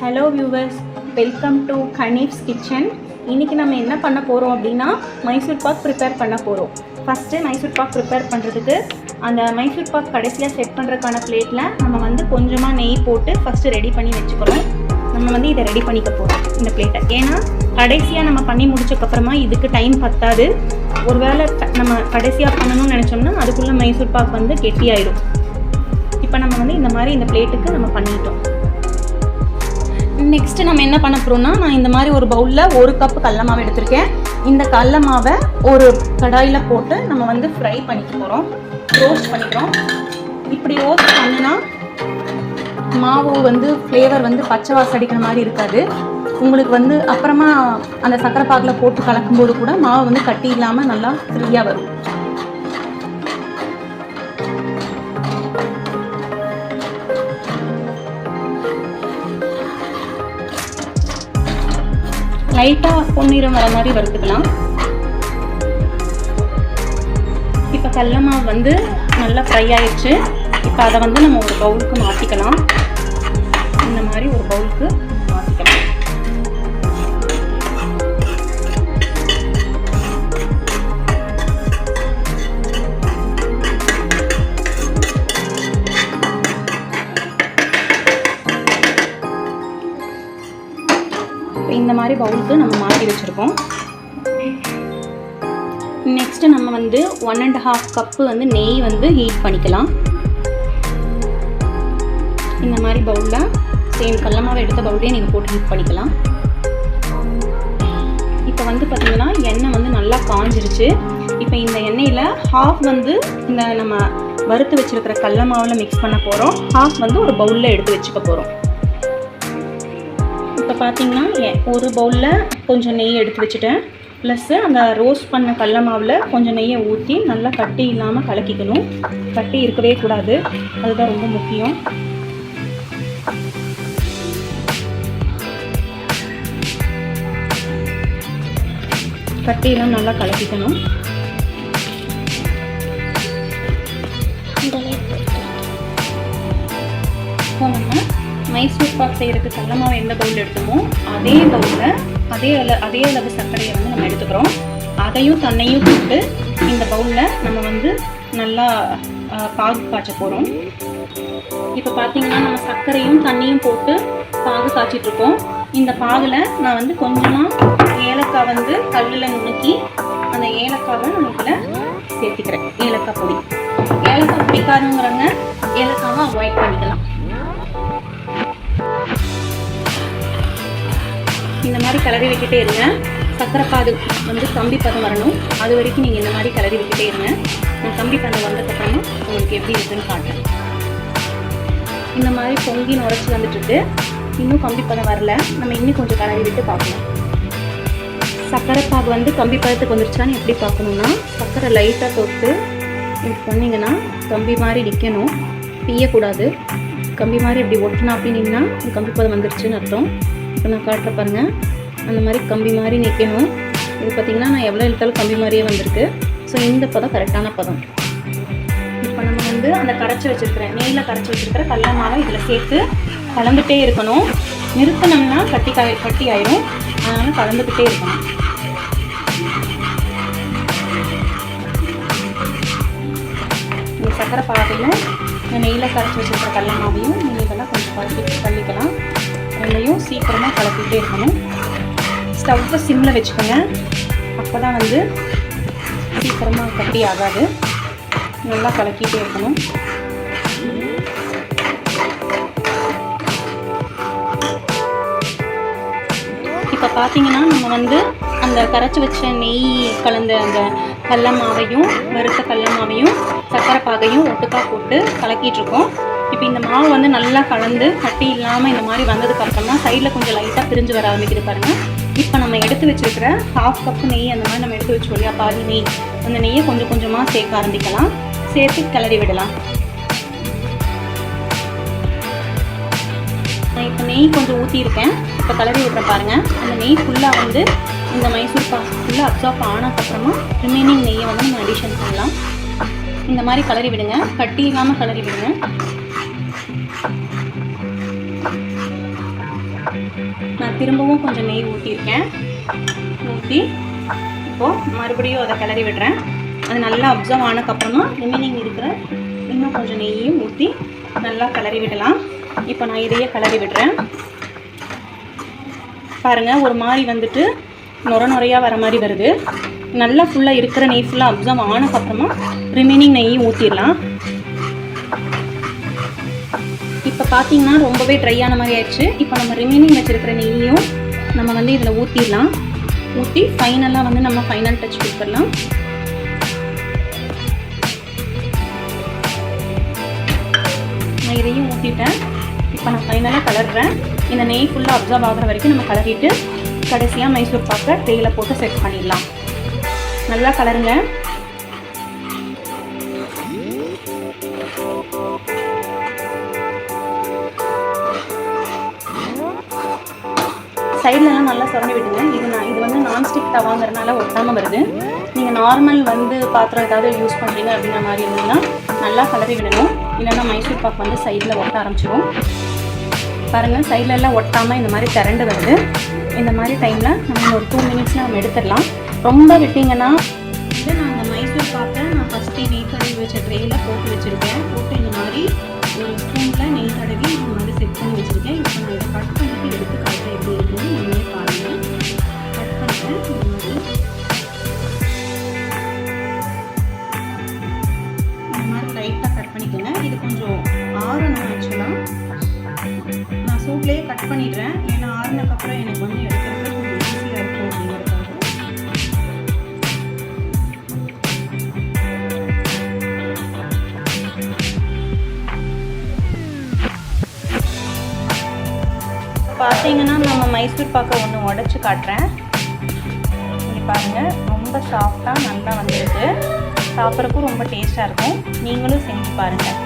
Hello viewers welcome to கனீப்ஸ் kitchen இன்றைக்கி நம்ம என்ன பண்ண போகிறோம் அப்படின்னா மைசூர் பாக் ப்ரிப்பேர் பண்ண போகிறோம் ஃபஸ்ட்டு மைசூர் பாக் ப்ரிப்பேர் பண்ணுறதுக்கு அந்த மைசூர் பாக் கடைசியாக செட் பண்ணுறதுக்கான பிளேட்டில் நம்ம வந்து கொஞ்சமாக நெய் போட்டு ஃபஸ்ட்டு ரெடி பண்ணி வச்சுக்கிறோம் நம்ம வந்து இதை ரெடி பண்ணிக்க போகிறோம் இந்த பிளேட்டை ஏன்னா கடைசியாக நம்ம பண்ணி முடிச்சக்கப்புறமா இதுக்கு டைம் பத்தாது. ஒருவேளை நம்ம கடைசியாக பண்ணணும்னு நினச்சோம்னா அதுக்குள்ளே மைசூர் பாக் வந்து கெட்டியாயிடும். இப்போ நம்ம வந்து இந்த மாதிரி இந்த பிளேட்டுக்கு நம்ம பண்ணிட்டோம். நெக்ஸ்ட் நம்ம என்ன பண்ண போறோம்னா நான் இந்த மாதிரி ஒரு பவுலில் ஒரு கப் கடல மாவு எடுத்திருக்கேன். இந்த கடல மாவை ஒரு கடாயில் போட்டு நம்ம வந்து ஃப்ரை பண்ணிக்க போகிறோம் ரோஸ்ட் பண்ணிக்கிறோம். இப்படி ரோஸ்ட் பண்ணினா மாவு வந்து ஃப்ளேவர் வந்து பச்சை வாசம் அடிக்கிற மாதிரி இருக்காது. உங்களுக்கு வந்து அப்புறமா அந்த சக்கரை பாகில் போட்டு கலக்கும்போது கூட மாவு வந்து கட்டி இல்லாமல் நல்லா ஃப்ரீயாக வரும். லைட்டாக பொன்னிறம் வர மாதிரி வறுத்துக்கலாம். இப்போ கடல மாவு வந்து நல்லா ஃப்ரை ஆயிடுச்சு. இப்போ அதை வந்து நம்ம ஒரு பவுலுக்கு மாற்றிக்கலாம் இந்த மாதிரி ஒரு பவுலுக்கு பவுலுக்கு நம்ம மாற்றி வச்சுருக்கோம். நெக்ஸ்ட்டு நம்ம வந்து ஒன் அண்ட் ஹாஃப் கப்பு வந்து நெய் வந்து ஹீட் பண்ணிக்கலாம். இந்த மாதிரி பவுலில் சேம் கடல மாவு எடுத்த பவுலே நீங்கள் போட்டு ஹீட் பண்ணிக்கலாம். இப்போ வந்து பார்த்தீங்கன்னா எண்ணெய் வந்து நல்லா காஞ்சிருச்சு. இப்போ இந்த எண்ணெயில் ஹாஃப் வந்து இந்த நம்ம வறுத்து வச்சுருக்கிற கடல மாவில் மிக்ஸ் பண்ண போகிறோம் ஹாஃப் வந்து ஒரு பவுலில் எடுத்து வச்சுக்க போகிறோம் பார்த்தீங்கன்னா ஒரு பவுலில் கொஞ்சம் நெய் எடுத்து வச்சுட்டேன். ப்ளஸ்ஸு அந்த ரோஸ்ட் பண்ண கடல மாவில் கொஞ்சம் நெய்யை ஊற்றி நல்லா கட்டி இல்லாமல் கலக்கிக்கணும். கட்டி இருக்கவே கூடாது. அதுதான் ரொம்ப முக்கியம். கட்டியெல்லாம் நல்லா கலக்கிக்கணும். நம்ம மைசூர் பாக் செய்கிறதுக்கு கடல மாவு எந்த பவுல் எடுத்தோமோ அதே பவுலில் அதே அள அதே அளவு சர்க்கரையை வந்து நம்ம எடுத்துக்கிறோம். அதையும் தண்ணையும் போட்டு இந்த பவுலில் நம்ம வந்து நல்லா பாகு காய்ச்ச போகிறோம் இப்போ பார்த்தீங்கன்னா நம்ம சர்க்கரையும் தண்ணியும் போட்டு பாகு காய்ச்சிட்ருக்கோம் இந்த பாகில் நான் வந்து கொஞ்சமாக ஏலக்காய் வந்து கல்லில் நுணுக்கி அந்த ஏலக்காவை நம்ம இதில் சேர்த்துக்கிறேன். ஏலக்காய் பொடி. ஏலக்காய் பிடிக்காதுங்கிறவங்க ஏலக்காவை அவாய்ட் பண்ணிக்கலாம். இந்த மாதிரி கிளறி விட்டுட்டே இருங்க. சக்கரை வந்து கம்பி பதம் வரணும். அது வரைக்கும் நீங்கள் இந்த மாதிரி கிளறி விட்டுட்டே இருங்க. நான் கம்பி பதம் வந்ததுக்கப்புறமா உங்களுக்கு எப்படி இருக்குன்னு காட்டுறேன். இந்த மாதிரி பொங்கி நுரைச்சி வந்துட்டுருக்கு. இன்னும் கம்பி பதம் வரல. நம்ம இன்னும் கொஞ்சம் கிளறி விட்டு பார்க்கலாம். சக்கரைப்பாகு வந்து கம்பி பதத்துக்கு வந்துருச்சான்னு எப்படி பார்க்கணுன்னா சக்கரை லைட்டாக தொட்டு இப்படி பண்ணிங்கன்னா கம்பி மாதிரி நிற்கணும் பிய்யக்கூடாது. கம்பி மாதிரி இப்படி ஒட்டினா அப்படின்னீங்கன்னா கம்பி பதம் வந்துருச்சுன்னு அர்த்தம். இப்போ நான் காட்டுற பாருங்க. அந்த மாதிரி கம்பி மாதிரி நிற்கணும் இது பார்த்தீங்கன்னா நான் எவ்வளோ இழுத்தாலும் கம்பி மாதிரியே வந்திருக்கு. ஸோ இந்த பதம் கரெக்டான பதம். இப்போ நம்ம வந்து அந்த கரைச்சி வச்சிருக்கிற நெய்யில் கரைச்சி வச்சுருக்கிற கடல மாவை இதில் சேர்த்து கலந்துகிட்டே இருக்கணும். நிறுத்தினோம்னா கட்டி காய் கட்டி ஆயிரும். அதனால் கலந்துக்கிட்டே இருக்கணும். இந்த சக்கரை பாதையும் நெய்யில் கரைச்சி வச்சிருக்கிற கடல மாவையும் நீங்கள் இதெல்லாம் கொஞ்சம் கலக்கிட்டு தள்ளிக்கலாம். ரெண்டையும் சீக்கிரமாக கலக்கிட்டே இருக்கணும். ஸ்டவ்வை சிம்மில் வச்சுக்கோங்க. அப்போ தான் வந்து சீக்கிரமாக கட்டி ஆகாது. நல்லா கலக்கிட்டே இருக்கணும். இப்போ பார்த்தீங்கன்னா நம்ம வந்து அந்த கரைச்சி வச்ச நெய் கலந்த அந்த கடல மாவையும் வறுத்த கடல மாவையும் சக்கரை பாகையும் ஒட்டுக்காக போட்டு கலக்கிட்டு இருக்கோம். இப்போ இந்த மாவு வந்து நல்லா கலந்து கட்டி இல்லாமல் இந்த மாதிரி வந்ததுக்கு அப்புறமா சைடில் கொஞ்சம் லைட்டாக பிரிஞ்சு வர ஆரம்பிக்குது பாருங்க. இப்போ நம்ம எடுத்து வச்சிருக்கிற ஹாஃப் கப்பு நெய் அந்த மாதிரி நம்ம எடுத்து வச்சோம் இல்லையா? பாதி நெய். அந்த நெய்யை கொஞ்சம் கொஞ்சமாக சேர்க்க ஆரம்பிக்கலாம். சேர்த்து கிளறி விடலாம். நான் இப்போ நெய் கொஞ்சம் ஊற்றியிருக்கேன் இப்போ கலரி விட்றேன் பாருங்கள் அந்த நெய் ஃபுல்லாக வந்து இந்த மைசூர் பாக் ஃபுல்லாக அப்சார்ப் ஆனதுக்கப்புறமா ரிமைனிங் நெய்யை வந்து நம்ம அடிஷன் பண்ணலாம். இந்த மாதிரி கலரி விடுங்க. கட்டி இல்லாமல் கலரி விடுங்க. நான் திரும்பவும் கொஞ்சம் நெய் ஊற்றியிருக்கேன் ஊற்றி இப்போது மறுபடியும் அதை கிளறி விடுறேன். அது நல்லா அப்சர்வ் ஆனதுக்கப்புறமா ரிமைனிங் இருக்கிற இன்னும் கொஞ்சம் நெய்யும் ஊற்றி நல்லா கிளறி விடலாம். இப்போ நான் இதையே கிளறி விடுறேன். பாருங்கள் ஒரு மாதிரி வந்துட்டு நுர நுறையாக வர மாதிரி வருது. நல்லா ஃபுல்லாக இருக்கிற நெய் ஃபுல்லாக அப்சர்வ் ஆனதுக்கப்புறமா ரிமைனிங் நெய்யும் ஊற்றிடலாம் இப்போ பார்த்தீங்கன்னா ரொம்பவே ட்ரை ஆன மாதிரி ஆயிடுச்சு. இப்போ நம்ம ரிமைனிங் வச்சுருக்கிற நெய்யும் நம்ம வந்து இதில் ஊற்றிடலாம் ஊற்றி ஃபைனலாக வந்து நம்ம ஃபைனல் டச் கொடுத்துடலாம். நான் இதையும் ஊற்றிட்டேன் இப்போ நான் ஃபைனலாக கலர்றேன். இந்த நெய் ஃபுல்லாக அப்சர்வ் ஆகிற வரைக்கும் நம்ம கலரிட்டு கடைசியாக மைசூர் பாக்கை தேயில போட்டு செட் பண்ணிடலாம். நல்லா கலருங்க. சைட்லலாம் நல்லா சுரண்டி விடுங்க. இது நான் இது வந்து நான்ஸ்டிக் தவாங்கிறதுனால ஒட்டாமல் வருது. நீங்கள் நார்மல் வந்து பாத்திரம் ஏதாவது யூஸ் பண்ணுறீங்க அப்படின்ற மாதிரி இருந்ததுன்னா நல்லா கலரி விடணும். இல்லைன்னா மைசூர் பாக் வந்து சைடில் ஒட்ட ஆரம்பிச்சிடும் பாருங்கள் சைடில் எல்லாம் ஒட்டாமல் இந்த மாதிரி திரண்டு வருது. இந்த மாதிரி டைமில் நம்ம ஒரு டூ மினிட்ஸில் நம்ம எடுத்துடலாம். ரொம்ப விட்டிங்கன்னா வந்து நான் அந்த மைசூர் பாக்கை நான் ஃபஸ்ட்டு நெய் வச்ச ட்ரெயில போட்டு வச்சுருக்கேன். போட்டு இந்த மாதிரி கட் பண்ணிடுறேன். ஏன்னா ஆறுனதுக்கப்புறம் எனக்கு வந்து எடுக்கிறது கொஞ்சம் ஈஸியாக இருக்கும் அப்படிங்கிறதுக்காக. பார்த்தீங்கன்னா நம்ம மைசூர் பாக்கை ஒன்று உடச்சி காட்டுறேன். இங்கே பாருங்கள் ரொம்ப சாஃப்டாக நல்லா வந்துருக்கு. சாப்பிட்றக்கும் ரொம்ப டேஸ்ட்டாக இருக்கும். நீங்களும் செஞ்சு பாருங்கள்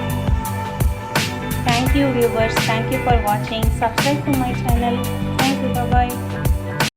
Thank you viewers. Thank you for watching. Subscribe to my channel. Thank you. Bye-bye.